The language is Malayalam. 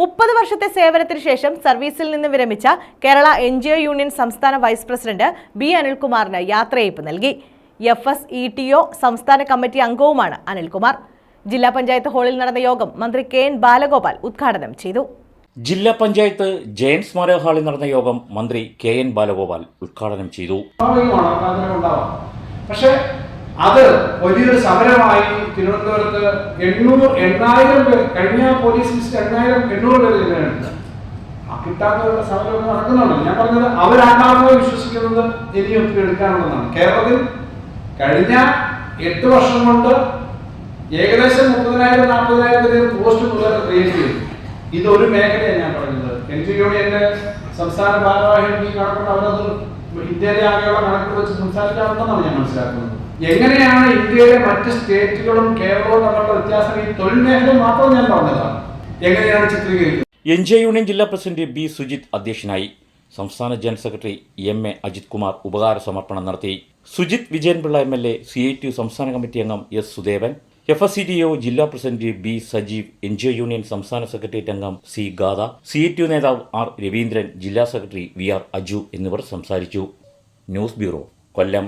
മുപ്പത് വർഷത്തെ സേവനത്തിന് ശേഷം സർവീസിൽ നിന്ന് വിരമിച്ച Kerala N G O union സംസ്ഥാന വൈസ് പ്രസിഡന്റ് ബി അനിൽകുമാറിന് യാത്രയയപ്പ് നൽകി. F S E T O സംസ്ഥാന കമ്മിറ്റി അംഗവുമാണ് അനിൽകുമാർ. ജില്ലാ പഞ്ചായത്ത് ഹാളിൽ നടന്ന യോഗം മന്ത്രി കെ എൻ ബാലഗോപാൽ ഉദ്ഘാടനം ചെയ്തു. ജില്ലാ പഞ്ചായത്ത് ജയൻ സ്മാരക ഹാളിൽ നടന്ന യോഗം മന്ത്രി കെ എൻ ബാലഗോപാൽ ഉദ്ഘാടനം ചെയ്തു. പക്ഷേ അത് വലിയൊരു സമരമായി തിരുവനന്തപുരത്ത് എണ്ണൂറ് എണ്ണായിരം പേർ കഴിഞ്ഞ പോലീസ് ലിസ്റ്റ് എണ്ണായിരം എണ്ണൂറ് പേര് ആ കിട്ടാത്തവരുടെ സമരം നടക്കുന്നുണ്ട് ഞാൻ പറഞ്ഞത് അവരാണ്ടാണെന്ന് വിശ്വസിക്കുന്നത് ഇനി ഒത്തിരി എടുക്കാനുള്ളതാണ്. കേരളത്തിൽ കഴിഞ്ഞ എട്ട് വർഷം കൊണ്ട് ഏകദേശം മുപ്പതിനായിരം നാൽപ്പതിനായിരം പേര് പോസ്റ്റ് മുതൽ ക്രിയേറ്റ് ചെയ്തു. ഇതൊരു മേഖലയാണ് ഞാൻ പറഞ്ഞത്. എൻ ജി യൂണിയന്റെ സംസ്ഥാന ഭാരവാഹി കാണപ്പെട്ട അവരത് ഇന്ത്യയിലെ ആകെയുള്ള കണക്ക് വെച്ച് സംസാരിക്കാറുണ്ടെന്നാണ് ഞാൻ മനസ്സിലാക്കുന്നത്. എങ്ങനെയാണ് ഇന്ത്യയിലെ മറ്റ് സ്റ്റേറ്റുകളും കേരളവും തമ്മിലുള്ള വ്യത്യാസം? ഈ തൊഴിൽ മേഖല മാത്രം ഞാൻ പറഞ്ഞതാണ്. എങ്ങനെയാണ് ചിത്രീകരിക്കുന്നത്? എൻ ജെ യൂണിയൻ ജില്ലാ പ്രസിഡന്റ് ബി സുജിത് അധ്യക്ഷനായി സംസ്ഥാന general secretary M A Ajith Kumar ഉപകാര സമർപ്പണം നടത്തി. Sujith Vijayanpillai M L A C I T U സംസ്ഥാന കമ്മിറ്റി അംഗം S Sudevan F S C D O ജില്ലാ president B Sajeev N G O union സംസ്ഥാന സെക്രട്ടേറിയറ്റ് അംഗം C Gada C A T നേതാവ് ആർ രവീന്ദ്രൻ ജില്ലാ സെക്രട്ടറി വി ആർ അജു എന്നിവർ സംസാരിച്ചു. News bureau Kollam.